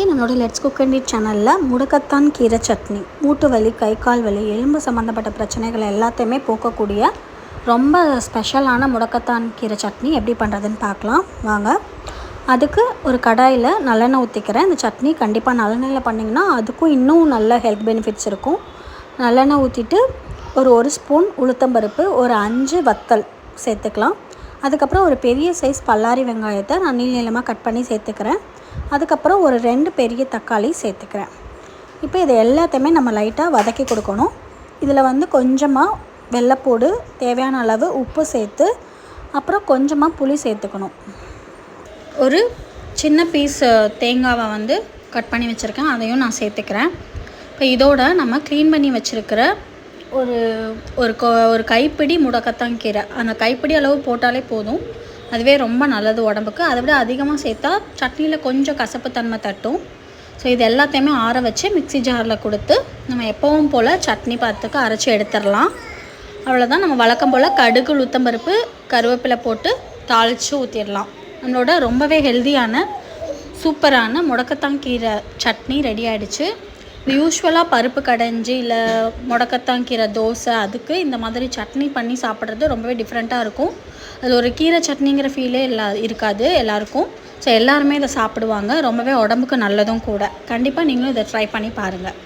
இன்றைக்கி நம்மளோட let's cook and it சேனலில் முடக்கத்தான் கீரை சட்னி மூட்டு வலி கை கால் வலி எலும்பு சம்மந்தப்பட்ட பிரச்சனைகள் எல்லாத்தையுமே போக்கக்கூடிய ரொம்ப ஸ்பெஷலான முடக்கத்தான் கீரை சட்னி எப்படி பண்ணுறதுன்னு பார்க்கலாம். வாங்க. அதுக்கு ஒரு கடாயில் நல்லெண்ணெய் ஊற்றிக்கிறேன் இந்த சட்னி கண்டிப்பாக நல்லெண்ணெயில் பண்ணிங்கன்னா அதுக்கும் இன்னும் நல்ல ஹெல்த் பெனிஃபிட்ஸ் இருக்கும். நல்லெண்ணெய் ஊற்றிட்டு ஒரு ஒரு ஸ்பூன் உளுத்தம்பருப்பு ஒரு அஞ்சு வத்தல் சேர்த்துக்கலாம். அதுக்கப்புறம் ஒரு பெரிய சைஸ் பல்லாரி வெங்காயத்தை நான் நீள் நீளமாக கட் பண்ணி சேர்த்துக்கிறேன். அதுக்கப்புறம் ஒரு ரெண்டு பெரிய தக்காளி சேர்த்துக்கிறேன். இப்போ இது எல்லாத்தையுமே நம்ம லைட்டாக வதக்கி கொடுக்கணும். இதில் வந்து கொஞ்சமாக வெள்ளைப்பூடு தேவையான அளவு உப்பு சேர்த்து அப்புறம் கொஞ்சமாக புளி சேர்த்துக்கணும். ஒரு சின்ன பீஸ் தேங்காவை வந்து கட் பண்ணி வச்சுருக்கேன். அதையும் நான் சேர்த்துக்கிறேன். இப்போ இதோட நம்ம க்ளீன் பண்ணி வச்சுருக்கிற ஒரு ஒரு கொ ஒரு கைப்பிடி முடக்கத்தான் கீரை. அந்த கைப்பிடி அளவு போட்டாலே போதும். அதுவே ரொம்ப நல்லது உடம்புக்கு. அதை விட அதிகமாக சேர்த்தா சட்னியில் கொஞ்சம் கசப்புத்தன்மை தட்டும். ஸோ இது எல்லாத்தையுமே ஆற வச்சு மிக்ஸி ஜாரில் கொடுத்து நம்ம எப்பவும் போல் சட்னி பார்த்துக்கு அரைச்சி எடுத்துடலாம். அவ்வளோதான் நம்ம வழக்கம் போல் கடுகு உளுத்தம்பருப்பு கருவேப்பிலை போட்டு தாளித்து ஊற்றிடலாம் நம்மளோட ரொம்பவே ஹெல்தியான சூப்பரான முடக்கத்தான் கீரை சட்னி ரெடி ஆகிடுச்சு யூஸ்வலாக பருப்பு கடைஞ்சி இல்லை முடக்கத்தான் கீரை தோசை அதுக்கு இந்த மாதிரி சட்னி பண்ணி சாப்பிட்றது ரொம்பவே டிஃப்ரெண்ட்டாக இருக்கும். அது ஒரு கீரை சட்னிங்கிற ஃபீலே எல்லா இருக்காது எல்லாருக்கும். ஸோ எல்லாருமே இதை சாப்பிடுவாங்க. ரொம்பவே உடம்புக்கு நல்லதும் கூட. கண்டிப்பாக நீங்களும் இதை ட்ரை பண்ணி பாருங்கள்